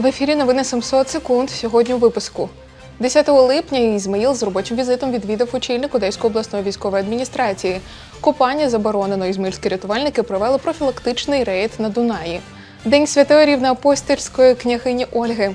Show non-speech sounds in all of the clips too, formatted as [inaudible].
В ефірі новини 700 секунд. Сьогодні у випуску. 10 липня Ізмаїл з робочим візитом відвідав очільник Одеської обласної військової адміністрації. Копання заборонено. Ізмаїльські рятувальники провели профілактичний рейд на Дунаї. День святої рівноапостольської княгині Ольги.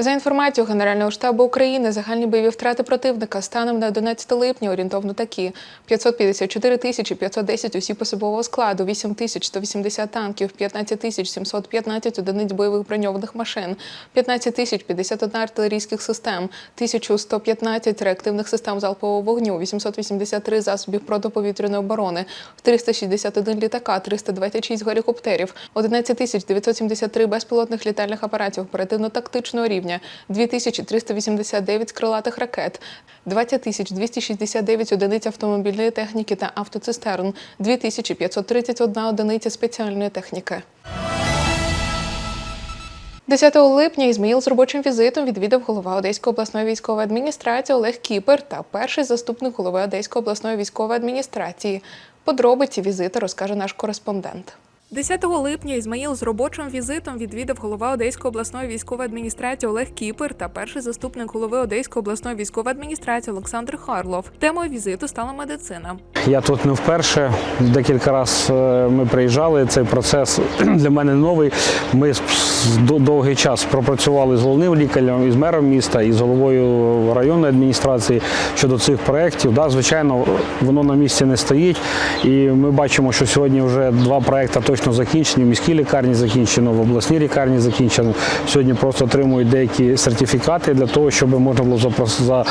За інформацією Генерального штабу України, загальні бойові втрати противника станом на 11 липня орієнтовно такі: 554 тисячі 510 осіб особового складу, 8 тисяч 180 танків, 15 тисяч 715 одиниць бойових броньованих машин, 15 тисяч 51 артилерійських систем, 1115 реактивних систем залпового вогню, 883 засобів протиповітряної оборони, 361 літака, 326 гелікоптерів, 11 тисяч 973 безпілотних літальних апаратів оперативно-тактичного рівня, 2389 крилатих ракет, 20 269 одиниць автомобільної техніки та автоцистерн, 2531 одиниця спеціальної техніки. 10 липня Ізмаїл з робочим візитом відвідав голова Одеської обласної військової адміністрації Олег Кіпер та перший заступник голови Одеської обласної військової адміністрації. Подробиці візиту розкаже наш кореспондент. 10 липня Ізмаїл з робочим візитом відвідав голова Одеської обласної військової адміністрації Олег Кіпер та перший заступник голови Одеської обласної військової адміністрації Олександр Харлов. Темою візиту стала медицина. Я тут не вперше. Декілька разів ми приїжджали. Цей процес [clears throat] для мене новий. Ми довгий час пропрацювали з головним лікарем, із мером міста, і з головою районної адміністрації щодо цих проєктів. Да, звичайно, воно на місці не стоїть. І ми бачимо, що сьогодні вже два проекти точно закінчені. В міській лікарні закінчено, в обласній лікарні закінчено. Сьогодні просто отримують деякі сертифікати для того, щоб можна було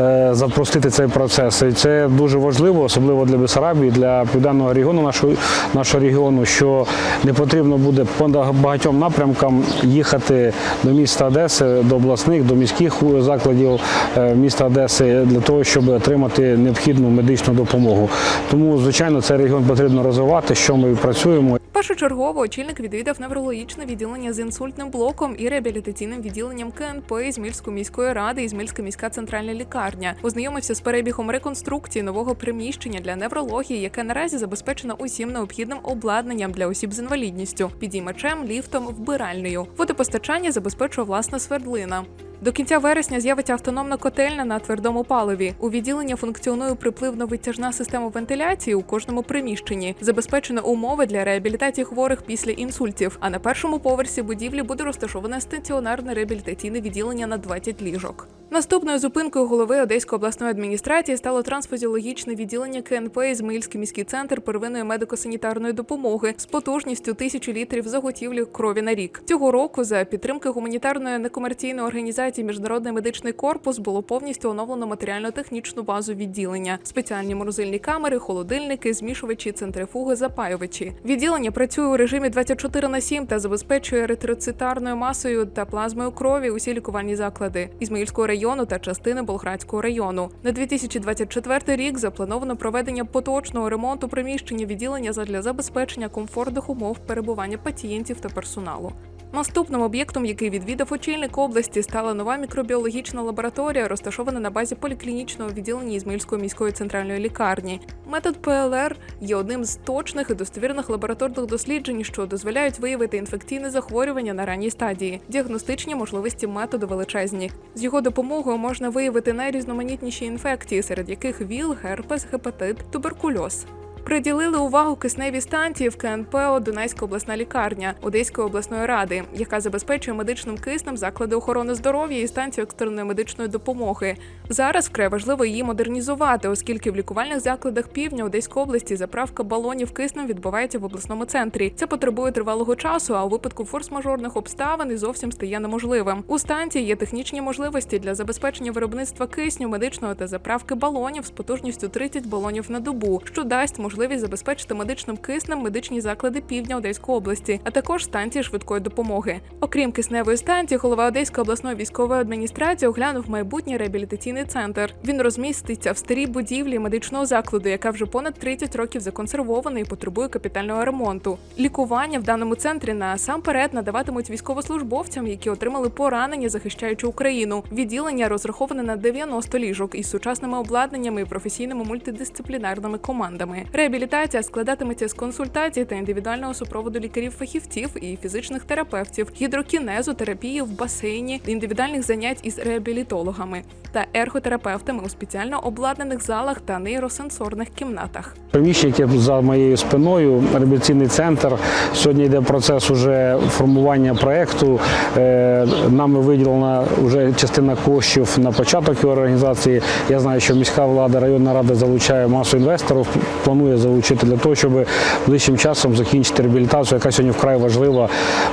е, запростити цей процес. І це дуже важливо, особливо для Бесарабії, для південного регіону нашого, нашого регіону, що не потрібно буде по багатьом напрямкам їхати до міста Одеси, до обласних, до міських закладів е, міста Одеси для того, щоб отримати необхідну медичну допомогу. Тому, звичайно, цей регіон потрібно розвивати, що ми працюємо. Першочергово очільник відвідав неврологічне відділення з інсультним блоком і реабілітаційним відділенням КНП Ізмільської міської ради Ізмільська міська центральна лікарня. Ознайомився з перебігом реконструкції нового приміщення для неврології, яке наразі забезпечено усім необхідним обладнанням для осіб з інвалідністю, підіймачем, ліфтом, вбиральнею. Водопостачання забезпечує власна свердлина. До кінця вересня з'явиться автономна котельня на твердому паливі. У відділенні функціонує припливно-витяжна система вентиляції у кожному приміщенні. Забезпечено умови для реабілітації хворих після інсультів. А на першому поверсі будівлі буде розташоване стаціонарне реабілітаційне відділення на 20 ліжок. Наступною зупинкою голови Одеської обласної адміністрації стало трансфузіологічне відділення КНП Ізмаїльський міський центр первинної медико-санітарної допомоги з потужністю тисячі літрів заготівлі крові на рік. Цього року за підтримки гуманітарної некомерційної організації Міжнародний медичний корпус було повністю оновлено матеріально-технічну базу відділення, спеціальні морозильні камери, холодильники, змішувачі, центрифуги, запаювачі. Відділення працює у режимі 24 на 7 та забезпечує еритроцитарною масою та плазмою крові усі лікувальні заклади Ізмаїльського району та частини Болградського району. На 2024 рік заплановано проведення поточного ремонту приміщення відділення задля забезпечення комфортних умов перебування пацієнтів та персоналу. Наступним об'єктом, який відвідав очільник області, стала нова мікробіологічна лабораторія, розташована на базі поліклінічного відділення Ізмаїльської міської центральної лікарні. Метод ПЛР є одним з точних і достовірних лабораторних досліджень, що дозволяють виявити інфекційне захворювання на ранній стадії. Діагностичні можливості методу величезні. З його допомогою можна виявити найрізноманітніші інфекції, серед яких ВІЛ, герпес, гепатит, туберкульоз. Приділили увагу кисневій станції в КНПО Дунайська обласна лікарня Одеської обласної ради, яка забезпечує медичним киснем заклади охорони здоров'я і станцію екстреної медичної допомоги. Зараз вкрай важливо її модернізувати, оскільки в лікувальних закладах півдня Одеської області заправка балонів киснем відбувається в обласному центрі. Це потребує тривалого часу, а у випадку форс-мажорних обставин і зовсім стає неможливим. У станції є технічні можливості для забезпечення виробництва кисню, медичного та заправки балонів з потужністю 30 балонів на добу, що дасть можливість можливість забезпечити медичним киснем медичні заклади півдня Одеської області, а також станції швидкої допомоги. Окрім кисневої станції, голова Одеської обласної військової адміністрації оглянув майбутній реабілітаційний центр. Він розміститься в старій будівлі медичного закладу, яка вже понад 30 років законсервована і потребує капітального ремонту. Лікування в даному центрі насамперед надаватимуть військовослужбовцям, які отримали поранення, захищаючи Україну. Відділення розраховане на 90 ліжок із сучасними обладнаннями і професійними мультидисциплінарними командами. Реабілітація складатиметься з консультацій та індивідуального супроводу лікарів-фахівців і фізичних терапевтів, гідрокінезу, терапії в басейні, індивідуальних занять із реабілітологами та ерготерапевтами у спеціально обладнаних залах та нейросенсорних кімнатах. Приміщення, за моєю спиною, реабілітаційний центр. Сьогодні йде процес уже формування проєкту. Е, Нами виділена вже частина коштів на початок його організації. Я знаю, що міська влада, районна рада залучає масу інвесторів, планує залучити для того, щоб ближчим часом закінчити реабілітацію, яка сьогодні вкрай важлива,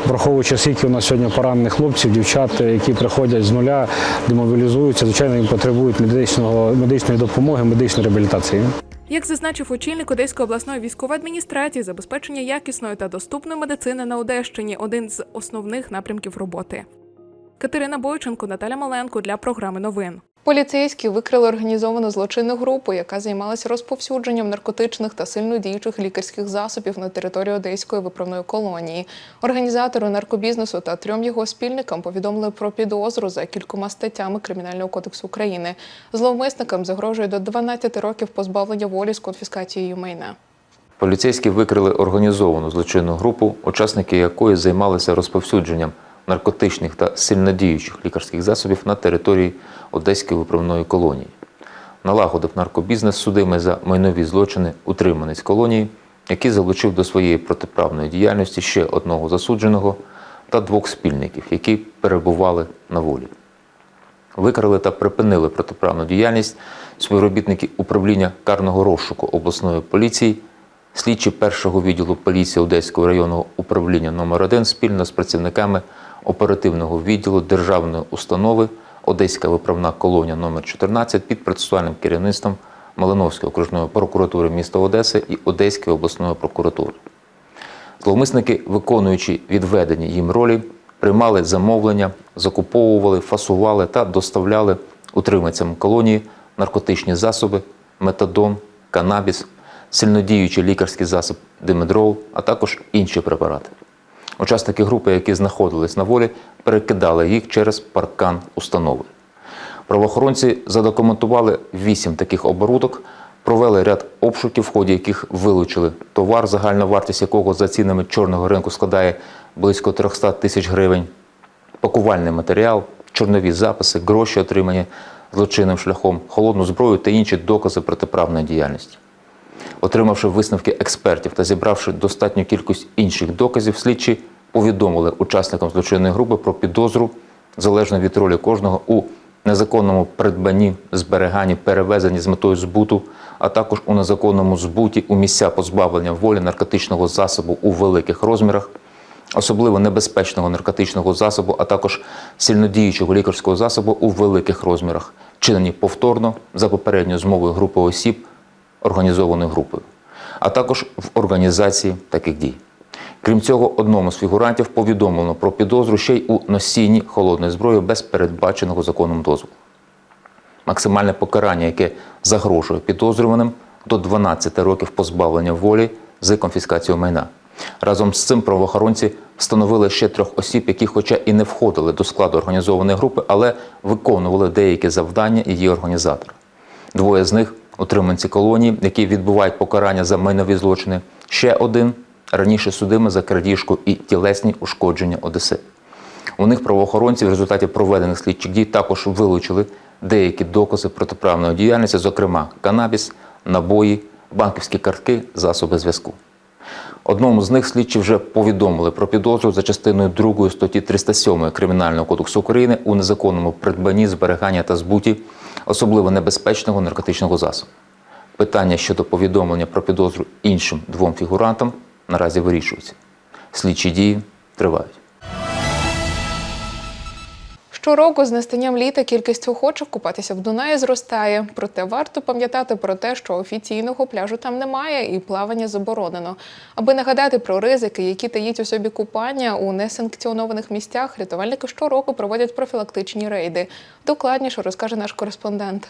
враховуючи скільки у нас сьогодні поранених хлопців, дівчат, які приходять з нуля, демобілізуються. Звичайно, їм потребують медичного медичної допомоги, медичної реабілітації. Як зазначив очільник Одеської обласної військової адміністрації, забезпечення якісної та доступної медицини на Одещині один з основних напрямків роботи. Катерина Бойченко, Наталя Маленко для програми новин. Поліцейські викрили організовану злочинну групу, яка займалася розповсюдженням наркотичних та сильнодіючих лікарських засобів на території Одеської виправної колонії. Організатору наркобізнесу та трьом його спільникам повідомили про підозру за кількома статтями Кримінального кодексу України. Зловмисникам загрожує до 12 років позбавлення волі з конфіскацією майна. Поліцейські викрили організовану злочинну групу, учасники якої займалися розповсюдженням наркотичних та сильнодіючих лікарських засобів на території Одеської виправної колонії. Налагодив наркобізнес судимий за майнові злочини утриманець колонії, який залучив до своєї протиправної діяльності ще одного засудженого та двох спільників, які перебували на волі. Викрили та припинили протиправну діяльність співробітники управління карного розшуку обласної поліції, слідчі першого відділу поліції Одеського районного управління номер 1 спільно з працівниками оперативного відділу державної установи Одеська виправна колонія номер 14 під процесуальним керівництвом Малиновської окружної прокуратури міста Одеси і Одеської обласної прокуратури. Зловмисники, виконуючи відведені їм ролі, приймали замовлення, закуповували, фасували та доставляли утриманцям колонії наркотичні засоби, метадон, канабіс, сильнодіючий лікарський засіб димедрол, а також інші препарати. Учасники групи, які знаходились на волі, перекидали їх через паркан установи. Правоохоронці задокументували вісім таких оборудок, провели ряд обшуків, в ході яких вилучили товар, загальна вартість якого за цінами чорного ринку складає близько 300 тисяч гривень, пакувальний матеріал, чорнові записи, гроші, отримані злочинним шляхом, холодну зброю та інші докази протиправної діяльності. Отримавши висновки експертів та зібравши достатню кількість інших доказів, слідчі повідомили учасникам злочинної групи про підозру залежно від ролі кожного у незаконному придбанні, зберіганні, перевезенні з метою збуту, а також у незаконному збуті у місця позбавлення волі наркотичного засобу у великих розмірах, особливо небезпечного наркотичного засобу, а також сильнодіючого лікарського засобу у великих розмірах, чинені повторно за попередньою змовою групи осіб організованою групою, а також в організації таких дій. Крім цього, одному з фігурантів повідомлено про підозру ще й у носінні холодної зброї без передбаченого законом дозволу. Максимальне покарання, яке загрожує підозрюваним до 12 років позбавлення волі з конфіскацією майна. Разом з цим правоохоронці встановили ще трьох осіб, які, хоча і не входили до складу організованої групи, але виконували деякі завдання її організатора. Двоє з них утриманці колонії, які відбувають покарання за майнові злочини. Ще один раніше судими за крадіжку і тілесні ушкодження Одеси. У них правоохоронці в результаті проведених слідчих дій також вилучили деякі докази протиправної діяльності, зокрема канабіс, набої, банківські картки, засоби зв'язку. Одному з них слідчі вже повідомили про підозру за частиною 2 статті 307 Кримінального кодексу України у незаконному придбанні, зберігання та збуті особливо небезпечного наркотичного засобу. Питання щодо повідомлення про підозру іншим двом фігурантам наразі вирішуються. Слідчі дії тривають. Щороку з настанням літа кількість охочих купатися в Дунаї зростає. Проте варто пам'ятати про те, що офіційного пляжу там немає і плавання заборонено. Аби нагадати про ризики, які таїть у собі купання у несанкціонованих місцях, рятувальники щороку проводять профілактичні рейди. Докладніше розкаже наш кореспондент.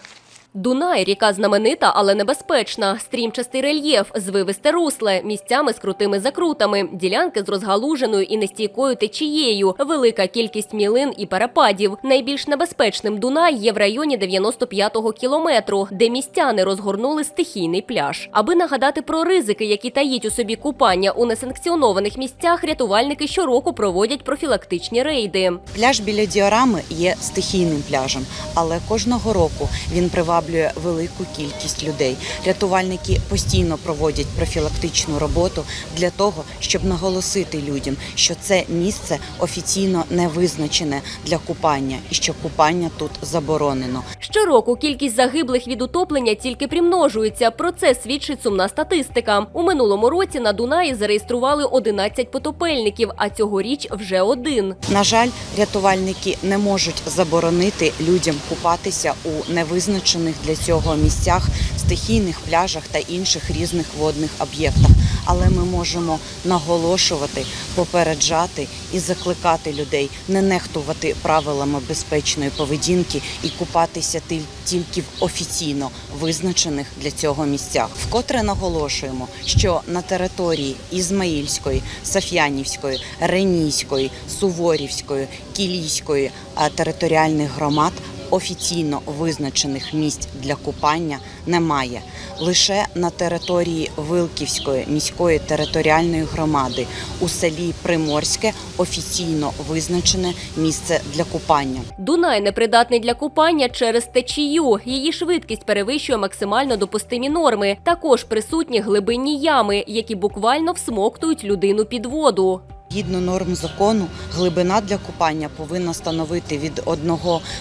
Дунай ріка знаменита, але небезпечна. Стрімчастий рельєф, звивисте русле, місцями з крутими закрутами, ділянки з розгалуженою і нестійкою течією, велика кількість мілин і перепадів. Найбільш небезпечним Дунай є в районі 95-го кілометру, де містяни розгорнули стихійний пляж. Аби нагадати про ризики, які таїть у собі купання у несанкціонованих місцях, рятувальники щороку проводять профілактичні рейди. Пляж біля діорами є стихійним пляжем, але кожного року він приваблює велику кількість людей. Рятувальники постійно проводять профілактичну роботу для того, щоб наголосити людям, що це місце офіційно не визначене для купання і що купання тут заборонено. Щороку кількість загиблих від утоплення тільки примножується. Про це свідчить сумна статистика. У минулому році на Дунаї зареєстрували 11 потопельників, а цьогоріч вже один. На жаль, рятувальники не можуть заборонити людям купатися у невизначених для цього місцях, стихійних пляжах та інших різних водних об'єктах. Але ми можемо наголошувати, попереджати і закликати людей не нехтувати правилами безпечної поведінки і купатися ти- тільки в офіційно визначених для цього місцях. Вкотре наголошуємо, що на території Ізмаїльської, Саф'янівської, Ренійської, Суворівської, Кілійської територіальних громад офіційно визначених місць для купання немає. Лише на території Вилківської міської територіальної громади у селі Приморське офіційно визначене місце для купання. Дунай непридатний для купання через течію. Її швидкість перевищує максимально допустимі норми. Також присутні глибинні ями, які буквально всмоктують людину під воду. Згідно норм закону, глибина для купання повинна становити від 1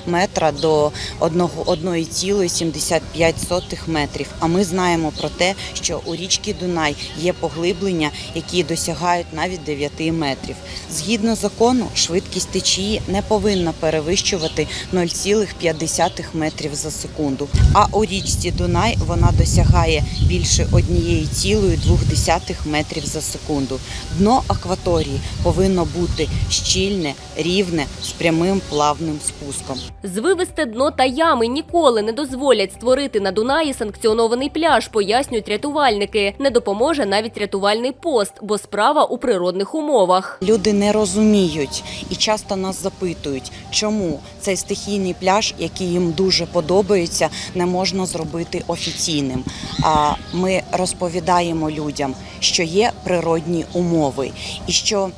метра до 1,75 метрів. А ми знаємо про те, що у річці Дунай є поглиблення, які досягають навіть 9 метрів. Згідно закону, швидкість течії не повинна перевищувати 0,5 метрів за секунду. А у річці Дунай вона досягає більше 1,2 метрів за секунду. Дно акваторії повинно бути щільне, рівне з прямим плавним спуском. Звивисте дно та ями ніколи не дозволять створити на Дунаї санкціонований пляж, пояснюють рятувальники. Не допоможе навіть рятувальний пост, бо справа у природних умовах. Люди не розуміють і часто нас запитують, чому цей стихійний пляж, який їм дуже подобається, не можна зробити офіційним. А ми розповідаємо людям, що є природні умови, і що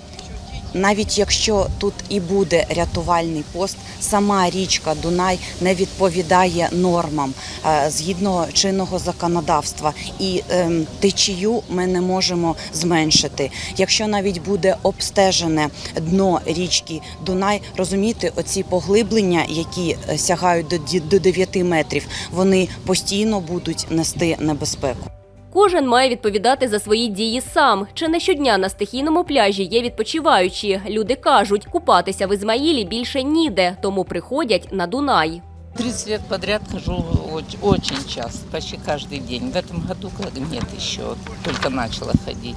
навіть якщо тут і буде рятувальний пост, сама річка Дунай не відповідає нормам е, згідно чинного законодавства, і ем, течію ми не можемо зменшити. Якщо навіть буде обстежене дно річки Дунай, розумієте, оці поглиблення, які е, сягають до ді- до 9 метрів, вони постійно будуть нести небезпеку. Кожен має відповідати за свої дії сам. Чи не щодня на стихійному пляжі є відпочиваючі? Люди кажуть, купатися в Ізмаїлі більше ніде, тому приходять на Дунай. 30 лет подряд хожу оч- очень часто, почти каждый день. В этом году нет еще, только начала ходить.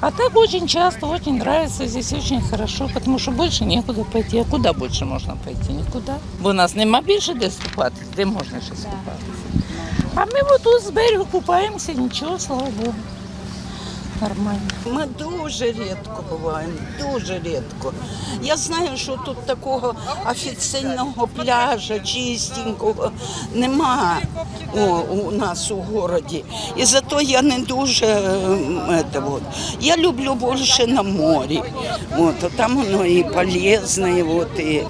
А так очень часто, очень нравится, здесь очень хорошо, потому что больше некуда пойти. А куда больше можно пойти? Никуда. Бо у нас нема більше де скупатися, де можна ще скупатися. А ми тут з берегу купаємося, нічого, слава Богу. Нормально. Ми дуже рідко буваємо, дуже рідко. Я знаю, що тут такого офіційного пляжа, чистенького нема о, у нас у городі. І зато я не дуже это вот. Я люблю більше на морі. От, там воно і полезне, і от, і,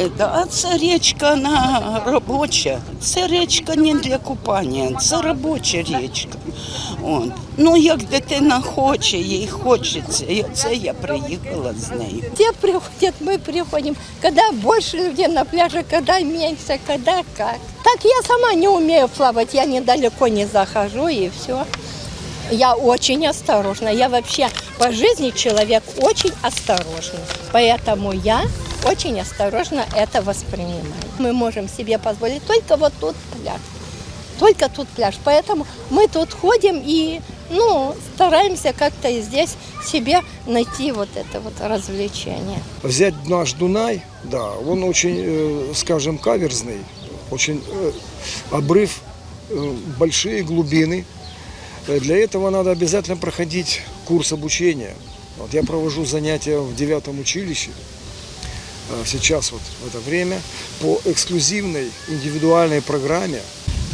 это. а це річка вона робоча. Це річка не для купання, це робоча річка. От. Ну, як дитина хоче, їй хочеться. І це я приїхала з нею. Те приходят, мы приходим, когда больше людей на пляже, когда меньше, когда как. Так я сама не умею плавать, я недалеко не захожу и все. Я очень осторожна. Я вообще по жизни человек очень осторожный. Поэтому я очень осторожно это воспринимаем. Мы можем себе позволить только вот тут пляж. Только тут пляж. Поэтому мы тут ходим и ну, стараемся как-то и здесь себе найти вот это вот развлечение. Взять наш Дунай, да, он очень, э, скажем, каверзный, очень э, обрыв, э, большие глубины. Для этого надо обязательно проходить курс обучения. Вот я провожу занятия в девятом училище сейчас вот в это время по эксклюзивной индивидуальной программе.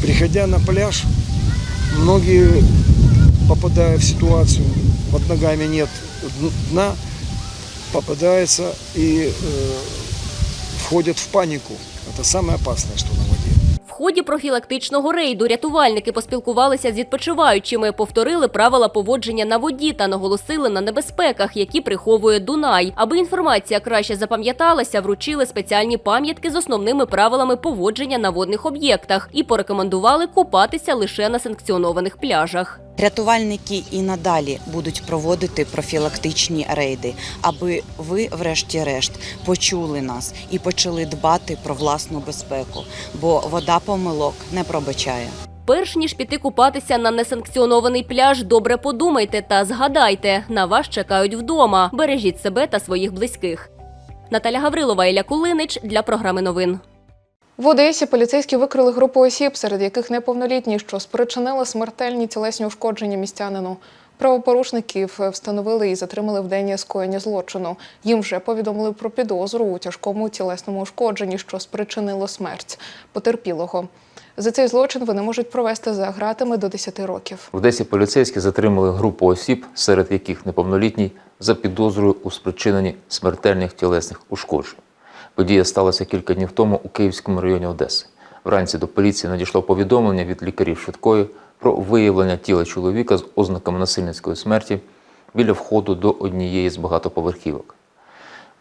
Приходя на пляж, многие попадая в ситуацию, под ногами нет дна, попадаются и э, входят в панику. Это самое опасное, что на воде. Ході профілактичного рейду рятувальники поспілкувалися з відпочиваючими, повторили правила поводження на воді та наголосили на небезпеках, які приховує Дунай. Аби інформація краще запам'яталася, вручили спеціальні пам'ятки з основними правилами поводження на водних об'єктах і порекомендували купатися лише на санкціонованих пляжах. Рятувальники і надалі будуть проводити профілактичні рейди, аби ви, врешті-решт, почули нас і почали дбати про власну безпеку, бо вода помилок не пробачає. Перш ніж піти купатися на несанкціонований пляж, добре подумайте та згадайте, на вас чекають вдома. Бережіть себе та своїх близьких. Наталя Гаврилова, Ілля Кулинич для програми новин. В Одесі поліцейські викрили групу осіб, серед яких неповнолітні, що спричинили смертельні тілесні ушкодження містянину. Правопорушників встановили і затримали в день скоєння злочину. Їм вже повідомили про підозру у тяжкому тілесному ушкодженні, що спричинило смерть потерпілого. За цей злочин вони можуть провести за гратами до 10 років. В Одесі поліцейські затримали групу осіб, серед яких неповнолітній, за підозрою у спричиненні смертельних тілесних ушкоджень. Подія сталася кілька днів тому у Київському районі Одеси. Вранці до поліції надійшло повідомлення від лікарів швидкої про виявлення тіла чоловіка з ознаками насильницької смерті біля входу до однієї з багатоповерхівок.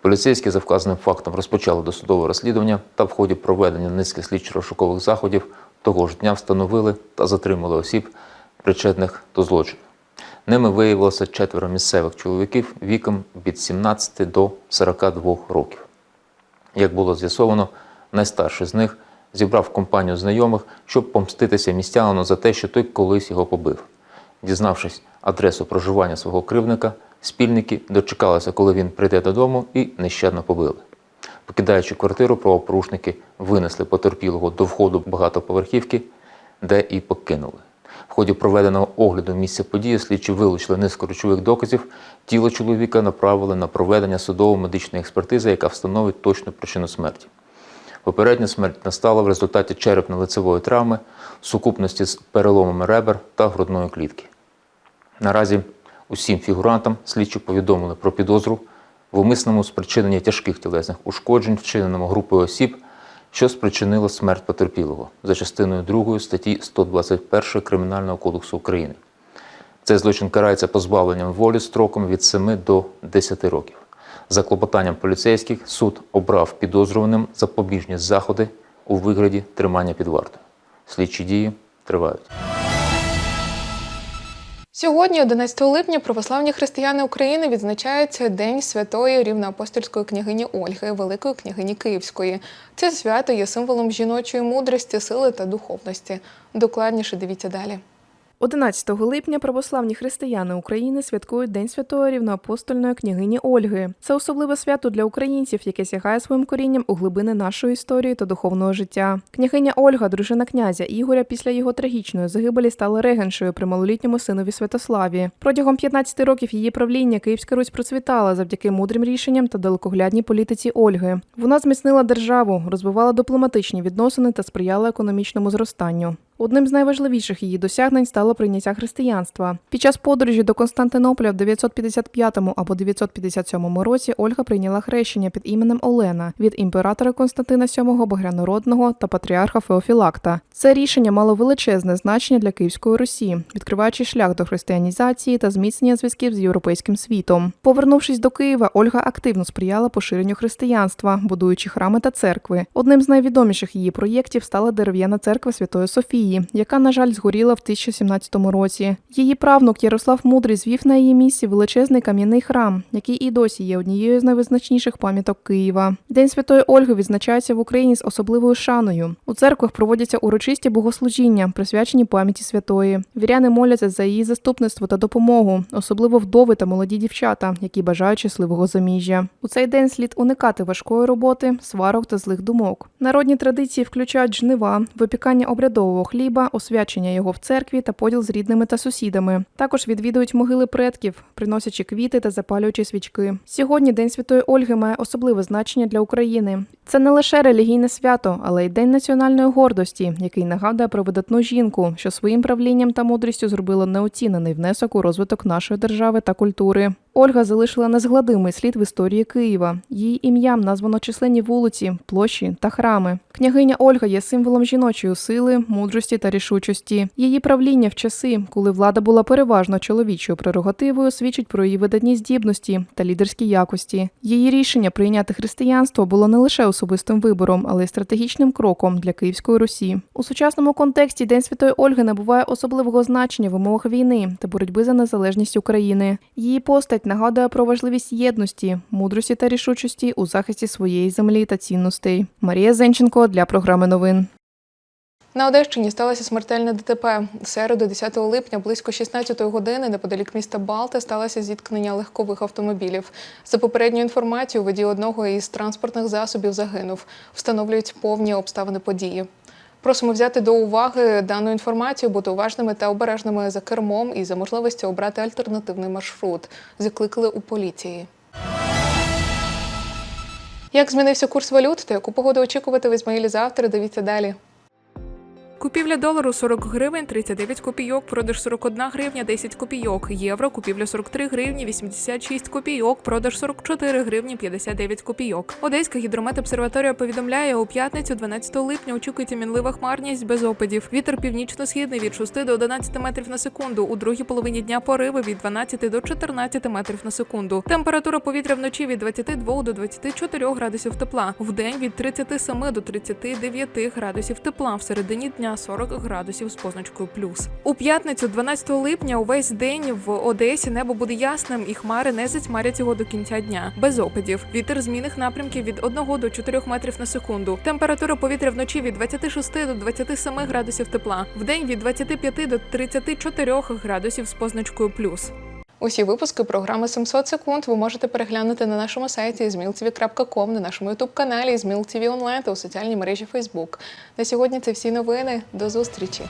Поліцейські за вказаним фактом розпочали досудове розслідування та в ході проведення низки слідчо-розшукових заходів того ж дня встановили та затримали осіб, причетних до злочину. Ними виявилося четверо місцевих чоловіків віком від 17 до 42 років. Як було з'ясовано, найстарший з них зібрав компанію знайомих, щоб помститися містянину за те, що той колись його побив. Дізнавшись адресу проживання свого кривника, спільники дочекалися, коли він прийде додому, і нещадно побили. Покидаючи квартиру, правопорушники винесли потерпілого до входу багатоповерхівки, де і покинули. В ході проведеного огляду місця події слідчі вилучили низку речових доказів. Тіло чоловіка направили на проведення судово-медичної експертизи, яка встановить точну причину смерті. Попередня смерть настала в результаті черепно-лицевої травми, в сукупності з переломами ребер та грудної клітки. Наразі усім фігурантам слідчі повідомили про підозру в умисному спричиненні тяжких тілесних ушкоджень, вчиненому групою осіб, що спричинило смерть потерпілого за частиною 2 статті 121 Кримінального кодексу України. Цей злочин карається позбавленням волі строком від 7 до 10 років. За клопотанням поліцейських суд обрав підозрюваним запобіжні заходи у вигляді тримання під вартою. Слідчі дії тривають. Сьогодні, 11 липня, православні християни України відзначають День святої рівноапостольської княгині Ольги, Великої княгині Київської. Це свято є символом жіночої мудрості, сили та духовності. Докладніше дивіться далі. 11 липня православні християни України святкують День святої рівноапостольної княгині Ольги. Це особливе свято для українців, яке сягає своїм корінням у глибини нашої історії та духовного життя. Княгиня Ольга, дружина князя Ігоря, після його трагічної загибелі стала регеншою при малолітньому синові Святославі. Протягом 15 років її правління Київська Русь процвітала завдяки мудрим рішенням та далекоглядній політиці Ольги. Вона зміцнила державу, розвивала дипломатичні відносини та сприяла економічному зростанню. Одним з найважливіших її досягнень стало прийняття християнства. Під час подорожі до Константинополя в 955 або 957 році Ольга прийняла хрещення під іменем Олена від імператора Константина VII Богрянородного та патріарха Феофілакта. Це рішення мало величезне значення для Київської Русі, відкриваючи шлях до християнізації та зміцнення зв'язків з європейським світом. Повернувшись до Києва, Ольга активно сприяла поширенню християнства, будуючи храми та церкви. Одним з найвідоміших її проєктів стала дерев'яна церква Святої Софії, Росії, яка, на жаль, згоріла в 2017 році. Її правнук Ярослав Мудрий звів на її місці величезний кам'яний храм, який і досі є однією з найвизначніших пам'яток Києва. День Святої Ольги відзначається в Україні з особливою шаною. У церквах проводяться урочисті богослужіння, присвячені пам'яті святої. Віряни моляться за її заступництво та допомогу, особливо вдови та молоді дівчата, які бажають щасливого заміжжя. У цей день слід уникати важкої роботи, сварок та злих думок. Народні традиції включають жнива, випікання обрядового хліба, освячення його в церкві та поділ з рідними та сусідами. Також відвідують могили предків, приносячи квіти та запалюючи свічки. Сьогодні День Святої Ольги має особливе значення для України. Це не лише релігійне свято, але й день національної гордості, який нагадує про видатну жінку, що своїм правлінням та мудрістю зробила неоцінений внесок у розвиток нашої держави та культури. Ольга залишила незгладимий слід в історії Києва. Її ім'ям названо численні вулиці, площі та храми. Княгиня Ольга є символом жіночої сили, мудрості та рішучості. Її правління в часи, коли влада була переважно чоловічою прерогативою, свідчить про її видатні здібності та лідерські якості. Її рішення прийняти християнство було не лише особистим вибором, але й стратегічним кроком для Київської Русі. У сучасному контексті День Святої Ольги набуває особливого значення в умовах війни та боротьби за незалежність України. Її постать нагадує про важливість єдності, мудрості та рішучості у захисті своєї землі та цінностей. Марія Зенченко для програми новин. На Одещині сталося смертельне ДТП. Середу, 10 липня, близько 16 години, неподалік міста Балти, сталося зіткнення легкових автомобілів. За попередньою інформацією, водій одного із транспортних засобів загинув. Встановлюють повні обставини події. Просимо взяти до уваги дану інформацію, бути уважними та обережними за кермом і за можливості обрати альтернативний маршрут. Закликали у поліції. Як змінився курс валют та яку погоду очікувати в Ізмаїлі завтра? Дивіться далі. Купівля долару 40 гривень 39 копійок, продаж 41 гривня 10 копійок, євро, купівля 43 гривні 86 копійок, продаж 44 гривні 59 копійок. Одеська гідрометобсерваторія повідомляє, у п'ятницю 12 липня очікується мінлива хмарність без опадів. Вітер північно-східний від 6 до 11 метрів на секунду. У другій половині дня пориви від 12 до 14 метрів на секунду. Температура повітря вночі від 22 до 24 градусів тепла. Вдень від 37 до 39 градусів тепла. В середині дня 40 градусів з позначкою плюс. У п'ятницю, 12 липня, увесь день в Одесі небо буде ясним і хмари не затьмарять його до кінця дня. Без опадів. Вітер змінних напрямків від 1 до 4 метрів на секунду. Температура повітря вночі від 26 до 27 градусів тепла. Вдень від 25 до 34 градусів з позначкою плюс. Усі випуски програми 700 секунд ви можете переглянути на нашому сайті zmiltv.com, на нашому ютуб-каналі Зміл ТВ онлайн та у соціальній мережі Facebook. На сьогодні це всі новини. До зустрічі!